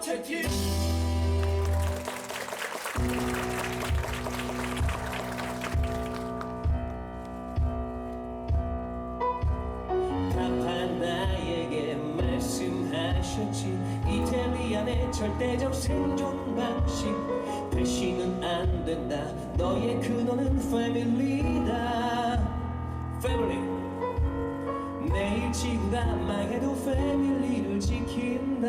채팅 답한 나에게 말씀하셨지. 이탈리안의 절대적 생존 방식. 배신은 안 된다. 너의 근원은 패밀리다. 패밀리 내일 지구가 망해도 패밀리를 지킨다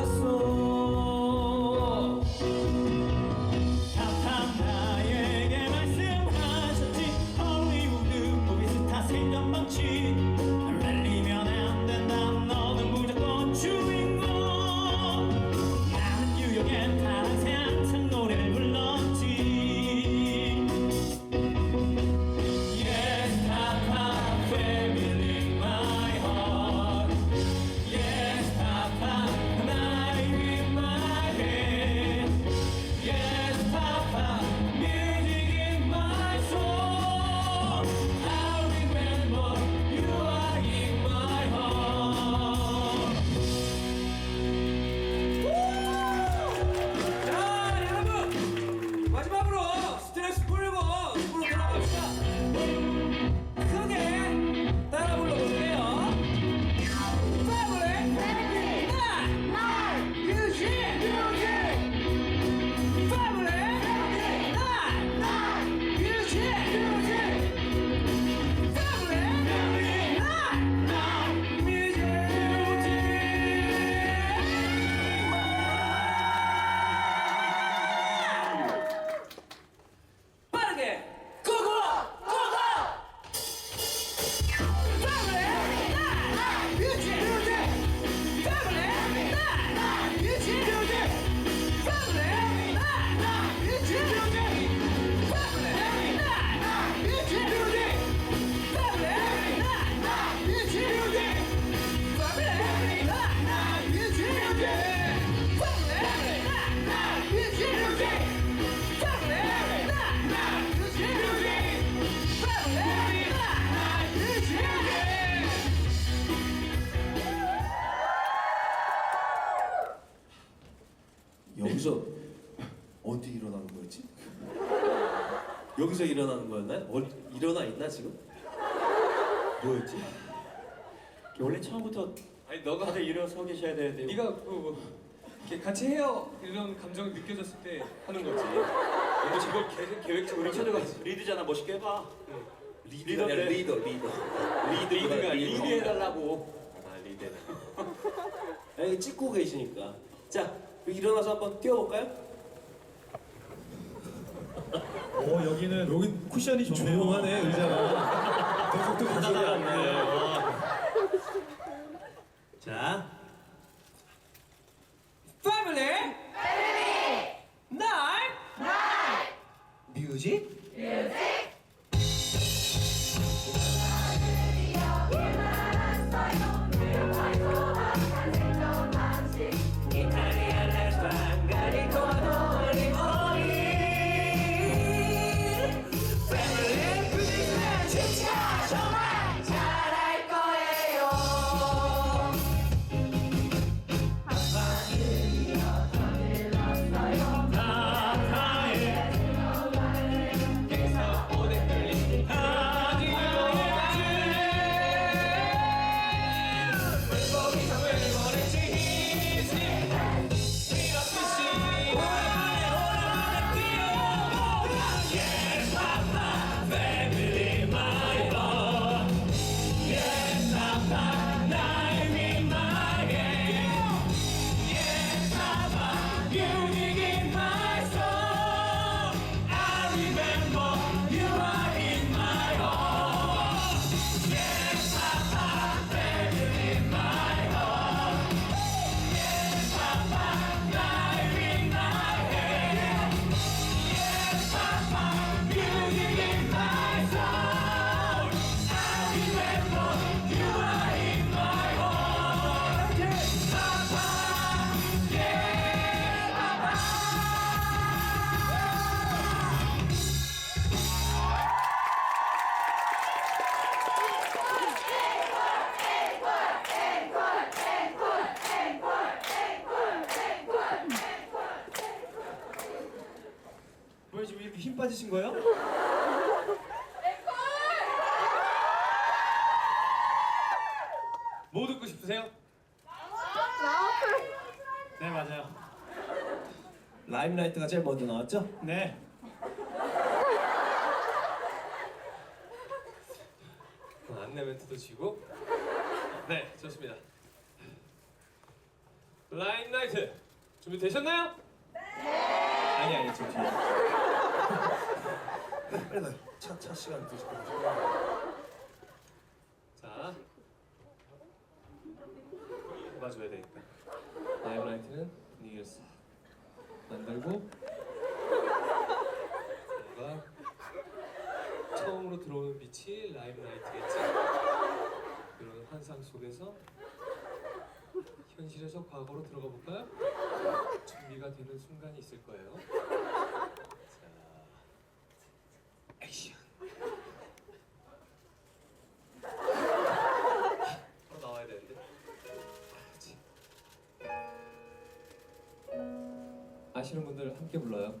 여기서 어디 일어나는 거였지? 여기서 일어나는 거였나요? 어, 일어나 있나 지금? 뭐였지? 원래 처음부터 아니 너가 다들 일어서 계셔야 되는데 네가 그 뭐, 이렇게 같이 해요 이런 감정이 느껴졌을 때 하는 거지. 저걸 계속 계획적으로 천우가 리드잖아 멋있게 해봐 아니라 리더 리더 리더 리드가 리드 해달라고 아 리더. 여기 찍고 계시니까 자 일어나서 한번 뛰어볼까요? 어 여기는 여기 쿠션이 좋네요. 조용하네 의자가. 계속도 가다가 자 Family Night 뮤직. 이탈리아 뭐 듣고 싶으세요? 네 맞아요 라임라이트가 제일 먼저 나왔죠? 네 그럼 안내 멘트도 지고 네 좋습니다 라임나이트 준비 되셨나요? 아니 아니 저 뒤에. 빨리 가요. 차차 시간 드시거든요. 자 봐줘야 되니까 라임라이트는 분위기를 싹 만들고 뭔가 처음으로 들어오는 빛이 라임라이트겠지? 이런 환상 속에서 현실에서 과거로 들어가 볼까요? 준비가 되는 순간이 있을 거예요 아시는 분들 함께 불러요.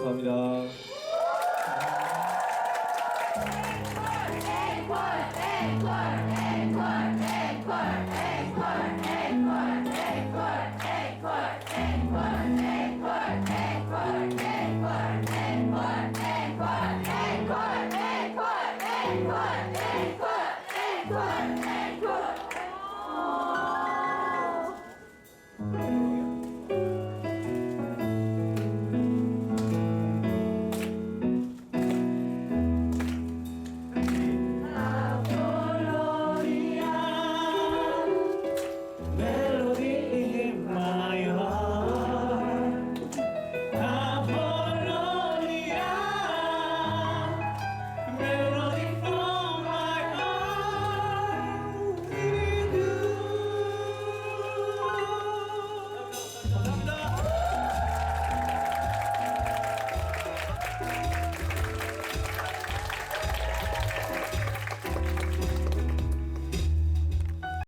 감사합니다. One, eight, four, eight, four.